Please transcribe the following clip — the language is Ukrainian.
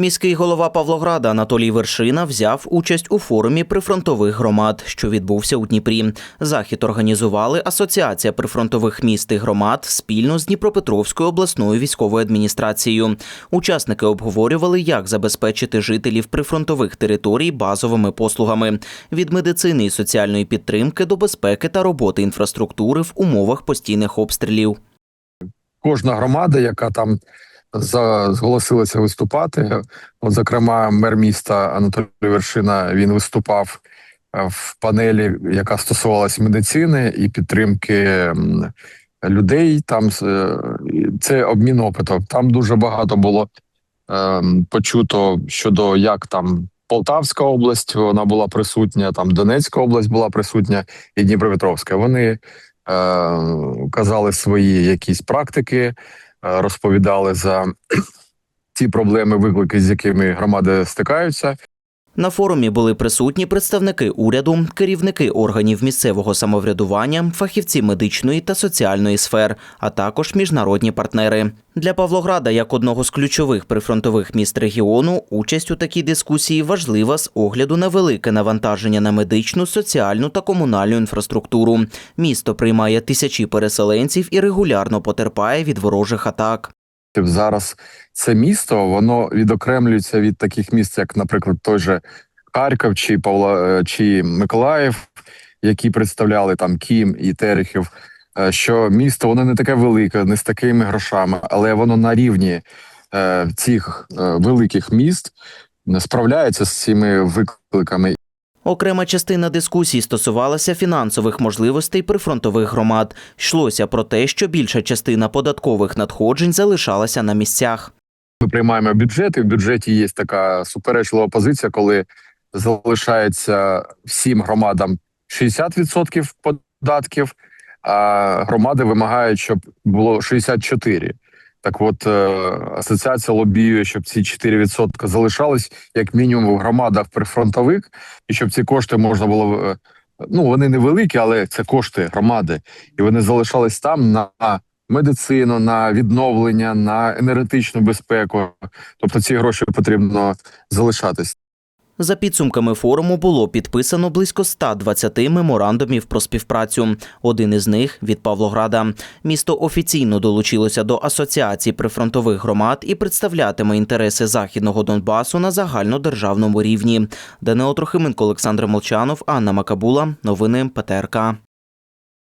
Міський голова Павлограда Анатолій Вершина взяв участь у форумі прифронтових громад, що відбувся у Дніпрі. Захід організували Асоціація прифронтових міст і громад спільно з Дніпропетровською обласною військовою адміністрацією. Учасники обговорювали, як забезпечити жителів прифронтових територій базовими послугами від медицини і соціальної підтримки до безпеки та роботи інфраструктури в умовах постійних обстрілів. кожна громада, яка там зголосилася виступати. От, зокрема, мер міста Анатолій Вершина він виступав е, в панелі, яка стосувалась медицини і підтримки людей. Там е, це обмін опитом. Там дуже багато було ем, почуто щодо як там. Полтавська область вона була присутня, там Донецька область була присутня і Дніпропетровська. Вони е, казали свої якісь практики, розповідали за ті проблеми, виклики, з якими громади стикаються. На форумі були присутні представники уряду, керівники органів місцевого самоврядування, фахівці медичної та соціальної сфер, а також міжнародні партнери. Для Павлограда, як одного з ключових прифронтових міст регіону, участь у такій дискусії важлива з огляду на велике навантаження на медичну, соціальну та комунальну інфраструктуру. Місто приймає тисячі переселенців і регулярно потерпає від ворожих атак. Зараз це місто воно відокремлюється від таких міст, як, наприклад, той же Харків чи Павла е, чи Миколаїв, які представляли там Кім і Терехів. е, Що місто воно не таке велике, не з такими грошами, але воно на рівні е, цих великих міст справляється з цими викликами Окрема частина дискусії стосувалася фінансових можливостей прифронтових громад. Йшлося про те, що більша частина податкових надходжень залишалася на місцях. Ми приймаємо бюджет, і в бюджеті є така суперечлива позиція, коли залишається всім громадам 60% податків, а громади вимагають, щоб було 64%. Так от е, асоціація лобіює, щоб ці 4% залишались як мінімум в громадах прифронтових, і щоб ці кошти можна було е, ну вони невеликі, але це кошти громади, і вони залишались там на медицину, на відновлення, на енергетичну безпеку. Тобто ці гроші потрібно залишатись. За підсумками форуму було підписано близько 120 меморандумів про співпрацю. Один із них від Павлограда. Місто офіційно долучилося до асоціації прифронтових громад і представлятиме інтереси західного Донбасу на загальнодержавному рівні. Данило Трохименко, Олександр Молчанов, Анна Макабула. Новини ПТРК.